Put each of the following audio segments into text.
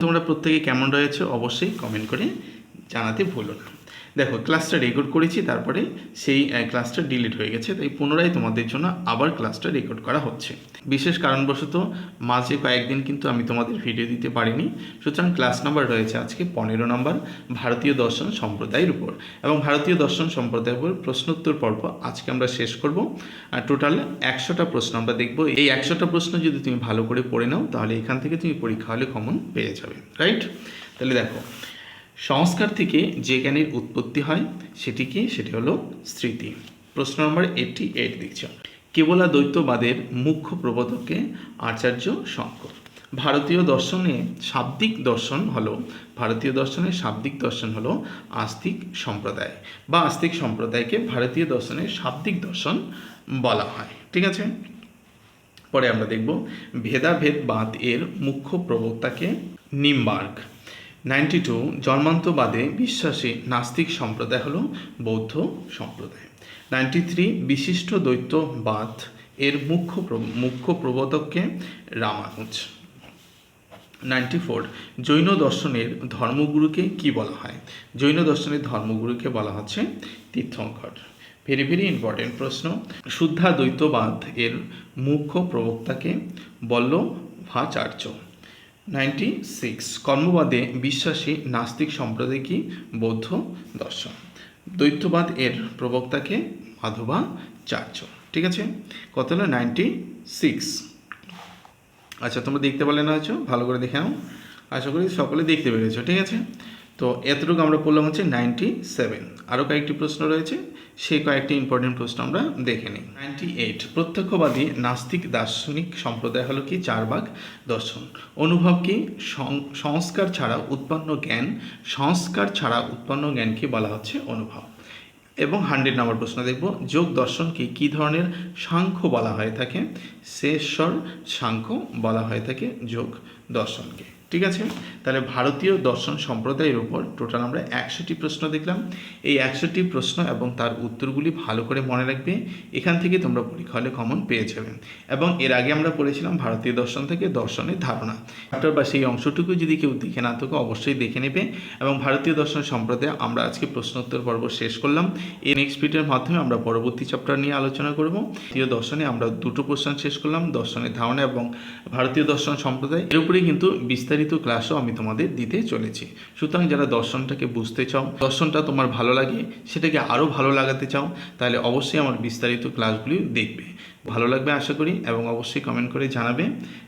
তোমরা প্রত্যেকে কেমন রয়েছে? অবশ্যই কমেন্ট করে জানাতে ভুলো না। দেখো ক্লাসটা রেকর্ড করেছি, তারপরে সেই ক্লাসটা ডিলিট হয়ে গেছে, তাই পুনরায় তোমাদের জন্য আবার ক্লাসটা রেকর্ড করা হচ্ছে। বিশেষ কারণবশত, মাঝে কয়েকদিন কিন্তু আমি তোমাদের ভিডিও দিতে পারিনি। সুতরাং ক্লাস নাম্বার রয়েছে আজকে পনেরো নম্বর ভারতীয় দর্শন সম্প্রদায়ের উপর। এবং ভারতীয় দর্শন সম্প্রদায়ের উপর প্রশ্নোত্তর পর্ব আজকে আমরা শেষ করব। আর টোটাল একশোটা প্রশ্ন আমরা দেখব। এই একশোটা প্রশ্ন যদি তুমি ভালো করে পড়ে নাও, তাহলে এখান থেকে তুমি পরীক্ষা হলে কমন পেয়ে যাবে রাইট তাহলে দেখো সংস্কার থেকে যে জ্ঞানের উৎপত্তি হয়, সেটি কি? সেটি হলো স্মৃতি। প্রশ্ন নম্বর এইটটি এইট দেখছ। কেবলা দ্বৈতবাদের মুখ্য প্রবর্তককে আচার্য শঙ্কর। ভারতীয় দর্শনে শাব্দিক দর্শন হলো, ভারতীয় দর্শনের শাব্দিক দর্শন হলো আস্তিক সম্প্রদায়। বা আস্তিক সম্প্রদায়কে ভারতীয় দর্শনের শাব্দিক দর্শন বলা হয়। ঠিক আছে? পরে আমরা দেখব ভেদাভেদবাদ এর মুখ্য প্রবক্তাকে নিমবার্গ। নাইনটি টু জন্মান্তবাদে বিশ্বাসী নাস্তিক সম্প্রদায় হলো বৌদ্ধ সম্প্রদায়। নাইনটি থ্রি বিশিষ্ট দ্বৈতবাদ এর মুখ্য মুখ্য প্রবর্তককে রামানুজ। নাইনটি ফোর জৈন দর্শনের ধর্মগুরুকে কি বলা হয়? জৈন দর্শনের ধর্মগুরুকে বলা হচ্ছে তীর্থঙ্কর। ভেরি ভেরি ইম্পর্টেন্ট প্রশ্ন। শুদ্ধা দ্বৈতবাদ এর মুখ্য প্রবক্তাকে বল্লভাচার্য নাইনটি সিক্স কর্মবাদে বিশ্বাসী, নাস্তিক সম্প্রদায় কি বৌদ্ধ, দর্শন। দ্বৈতবাদ এর প্রবক্তাকে মাধবাচার্য ঠিক আছে? কত হলো? নাইনটি সিক্স আচ্ছা তোমরা দেখতে পারলে না আছো? ভালো করে দেখে নাও। আশা করি সকলে দেখতে পেরেছ। ঠিক আছে? তো এতটুকু আমরা পড়লাম হচ্ছে নাইনটি সেভেন আরও কয়েকটি প্রশ্ন রয়েছে সেই কয়েকটি ইম্পর্টেন্ট প্রশ্ন আমরা দেখে নিই। নাইনটি এইট প্রত্যক্ষবাদী নাস্তিক দার্শনিক সম্প্রদায় হলো কি? চার ভাগ দর্শন অনুভব কি? সংস্কার ছাড়া উৎপন্ন জ্ঞান, সংস্কার ছাড়া উৎপন্ন জ্ঞানকে বলা হচ্ছে? অনুভব। এবং হান্ড্রেড নম্বর প্রশ্ন দেখব, যোগ দর্শনকে কী ধরনের সাংখ্য বলা হয়ে থাকে? শেষর সাংখ্য বলা হয়ে থাকে যোগ দর্শনকে। ঠিক আছে? তাহলে ভারতীয় দর্শন সম্প্রদায়ের উপর টোটাল আমরা একশোটি প্রশ্ন দেখলাম। এই একশোটি প্রশ্ন এবং তার উত্তরগুলি ভালো করে মনে রাখবে। এখান থেকে তোমরা পরীক্ষা হলে কমন পেয়ে যাবে। এবং এর আগে আমরা পড়েছিলাম ভারতীয় দর্শন থেকে দর্শনের ধারণা। চ্যাপ্টার বা সেই অংশটুকু যদি কেউ দেখে না থাকে, অবশ্যই দেখে নেবে। এবং ভারতীয় দর্শন সম্প্রদায় আমরা আজকে প্রশ্নোত্তর পর্ব শেষ করলাম। এই নেক্সট ভিডিওর মাধ্যমে আমরা পরবর্তী চ্যাপ্টার নিয়ে আলোচনা করব। ভারতীয় দর্শনে আমরা দুটো প্রশ্ন শেষ করলাম। দর্শনের ধারণা এবং ভারতীয় দর্শন সম্প্রদায়, এর উপরেই কিন্তু বিস্তারিত ক্লাসও আমি তোমাদের দিতে চলেছি। সুতরাং যারা দর্শনটাকে বুঝতে চাও, দর্শনটা তোমার ভালো লাগে, সেটাকে আরও ভালো লাগাতে চাও, তাহলে অবশ্যই আমার বিস্তারিত ক্লাসগুলি দেখবে। ভালো লাগবে আশা করি, এবং অবশ্যই কমেন্ট করে জানাবে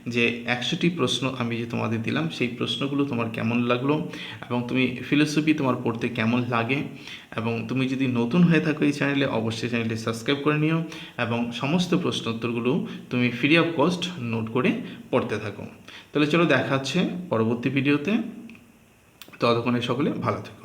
যে একশোটি প্রশ্ন আমি যে তোমাদের দিলাম, সেই প্রশ্নগুলো তোমার কেমন লাগল, এবং তুমি ফিলোসফি তোমার পড়তে কেমন লাগে, এবং তুমি যদি নতুন হয়ে থাকো এই চ্যানেলে অবশ্যই চ্যানেলটি সাবস্ক্রাইব করে নিও, এবং সমস্ত প্রশ্ন উত্তরগুলো তুমি ফ্রি অফ কস্ট নোট করে পড়তে থাকো। তাহলে চলো দেখা হচ্ছে পরবর্তী ভিডিওতে। ততক্ষণে সকলে ভালো থেকো।